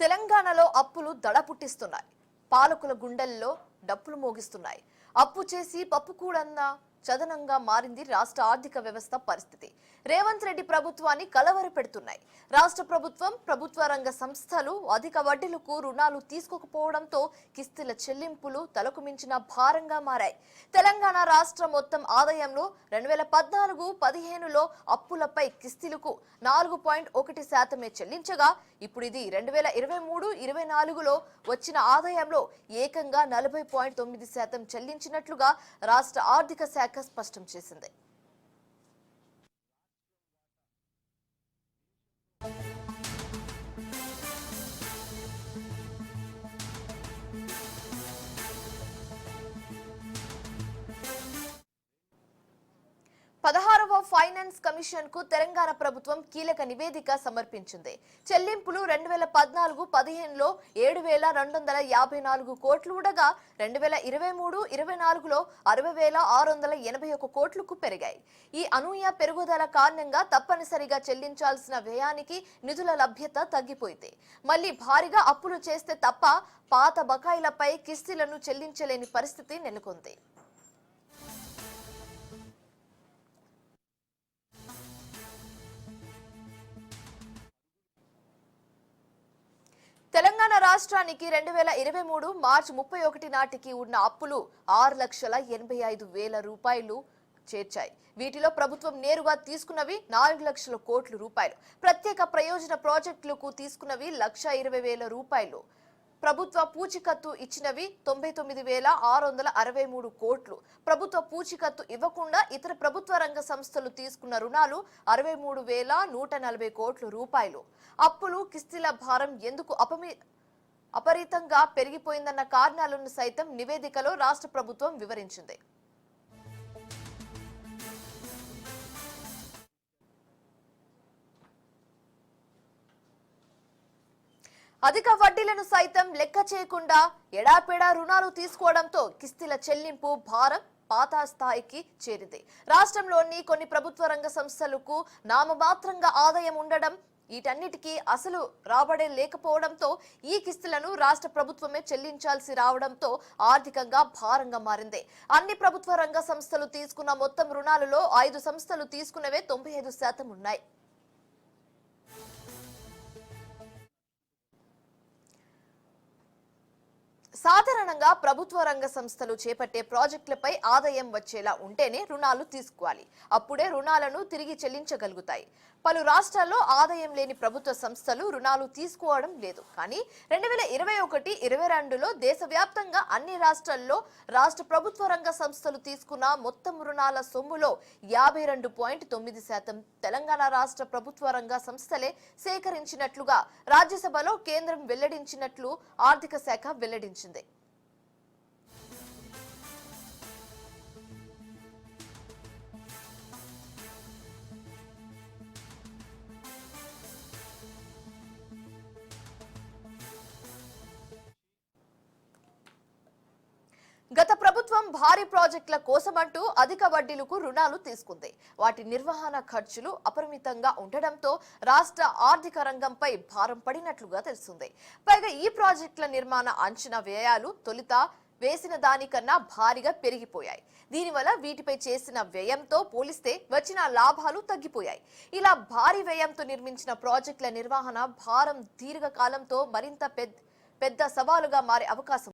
తెలంగాణలో అప్పులు దడ పుట్టిస్తున్నాయి పాలకుల గుండెల్లో డప్పులు మోగిస్తున్నాయి. అప్పు చేసి పప్పు కూడన్నా చదనంగా మారింది రాష్ట్ర ఆర్థిక వ్యవస్థ పరిస్థితి. రేవంత్ రెడ్డి ప్రభుత్వాన్ని కలవరి పెడుతున్నాయి. రాష్ట్ర ప్రభుత్వం ప్రభుత్వ రంగ సంస్థలు అధిక వడ్డీలకు రుణాలు తీసుకోకపోవడంతో కిస్తుల చెల్లింపులు తలకు మించిన భారంగా మారాయి. తెలంగాణ రాష్ట్ర మొత్తం ఆదాయంలో రెండు వేల పద్నాలుగు పదిహేనులో అప్పులపై కిస్తీలకు నాలుగు పాయింట్ ఒకటి శాతమే చెల్లించగా ఇప్పుడు ఇది రెండు వేల ఇరవై మూడు ఇరవై నాలుగులో వచ్చిన ఆదాయంలో ఏకంగా నలభై పాయింట్ తొమ్మిది శాతం చెల్లించినట్లుగా రాష్ట్ర ఆర్థిక శాఖ స్పష్టం చేసింది. పదహారవ ఫైనాన్స్ కమిషన్కు తెలంగాణ ప్రభుత్వం కీలక నివేదిక సమర్పించింది. చెల్లింపులు రెండు వేల పద్నాలుగు పదిహేనులో ఏడు వేల రెండు వందల యాభై నాలుగు కోట్లు ఉండగా రెండు వేల ఇరవై మూడు ఇరవై నాలుగులో అరవై వేల ఆరు వందల ఎనభై ఒక కోట్లకు పెరిగాయి. ఈ అనూహ్య పెరుగుదల కారణంగా తప్పనిసరిగా చెల్లించాల్సిన వ్యయానికి నిధుల లభ్యత తగ్గిపోయింది. మళ్ళీ భారీగా అప్పులు చేస్తే తప్ప పాత బకాయిలపై కిస్తీలను చెల్లించలేని పరిస్థితి నెలకొంది. తెలంగాణ రాష్ట్రానికి రెండు వేల ఇరవై మూడు మార్చి ముప్పై ఒకటి నాటికి ఉన్న అప్పులు ఆరు లక్షల ఎనభై ఐదు వేల రూపాయలు చేర్చాయి. వీటిలో ప్రభుత్వం నేరుగా తీసుకున్నవి నాలుగు లక్షల కోట్ల రూపాయలు. ప్రత్యేక ప్రయోజన ప్రాజెక్టులకు తీసుకున్నవి లక్ష ఇరవై వేల రూపాయలు. ప్రభుత్వ పూచికత్తు ఇచ్చినవి తొంభై తొమ్మిది వేల ఆరు వందల అరవై మూడు కోట్లు. ప్రభుత్వ పూచికత్తు ఇవ్వకుండా ఇతర ప్రభుత్వ రంగ సంస్థలు తీసుకున్న రుణాలు అరవై మూడు వేల నూట నలభై కోట్ల రూపాయలు. అప్పులు కిస్తీల భారం ఎందుకు అపమి అపరితంగా పెరిగిపోయిందన్న కారణాలను సైతం నివేదికలో రాష్ట్ర ప్రభుత్వం వివరించింది. అధిక వడ్డీలను సైతం లెక్క చేయకుండా ఎడాపెడా రుణాలు తీసుకోవడంతో కిస్తీల చెల్లింపు భారం పాత స్థాయికి చేరింది. రాష్ట్రంలోని కొన్ని ప్రభుత్వ రంగ సంస్థలకు నామమాత్రంగా ఆదాయం ఉండడం వీటన్నిటికీ అసలు రాబడే లేకపోవడంతో ఈ కిస్తులను రాష్ట్ర ప్రభుత్వమే చెల్లించాల్సి రావడంతో ఆర్థికంగా భారంగా మారింది. అన్ని ప్రభుత్వ రంగ సంస్థలు తీసుకున్న మొత్తం రుణాలలో ఐదు సంస్థలు తీసుకున్నవే తొంభై ఐదు శాతం ఉన్నాయి. సాధారణంగా ప్రభుత్వ రంగ సంస్థలు చేపట్టే ప్రాజెక్టులపై ఆదాయం వచ్చేలా ఉంటేనే రుణాలు తీసుకోవాలి. అప్పుడే రుణాలను తిరిగి చెల్లించగలుగుతాయి. పలు రాష్ట్రాల్లో ఆదాయం లేని ప్రభుత్వ సంస్థలు రుణాలు తీసుకోవడం లేదు. కానీ రెండు వేల ఇరవై ఒకటి ఇరవై రెండులో దేశవ్యాప్తంగా అన్ని రాష్ట్రాల్లో రాష్ట్ర ప్రభుత్వ రంగ సంస్థలు తీసుకున్న మొత్తం రుణాల సొమ్ములో యాభై రెండు పాయింట్ తొమ్మిది శాతం తెలంగాణ రాష్ట్ర ప్రభుత్వ రంగ సంస్థలే సేకరించినట్లుగా రాజ్యసభలో కేంద్రం వెల్లడించినట్లు ఆర్థిక శాఖ వెల్లడించింది. గత ప్రభుత్వం భారీ ప్రాజెక్టుల కోసమంటూ అధిక వడ్డీలకు రుణాలు తీసుకుంది. వాటి నిర్వహణ ఖర్చులు అపరిమితంగా ఉండడంతో రాష్ట్ర ఆర్థిక రంగంపై భారం పడినట్లుగా తెలుస్తుంది. పైగా ఈ ప్రాజెక్టుల నిర్మాణ అంచనా వ్యయాలు తొలుత వేసిన దానికన్నా భారీగా పెరిగిపోయాయి. దీనివల్ల వీటిపై చేసిన వ్యయంతో పోలిస్తే వచ్చిన లాభాలు తగ్గిపోయాయి. ఇలా భారీ వ్యయంతో నిర్మించిన ప్రాజెక్టుల నిర్వహణ భారం దీర్ఘకాలంతో మరింత పెద్ద పెద్ద సవాలుగా మారే అవకాశం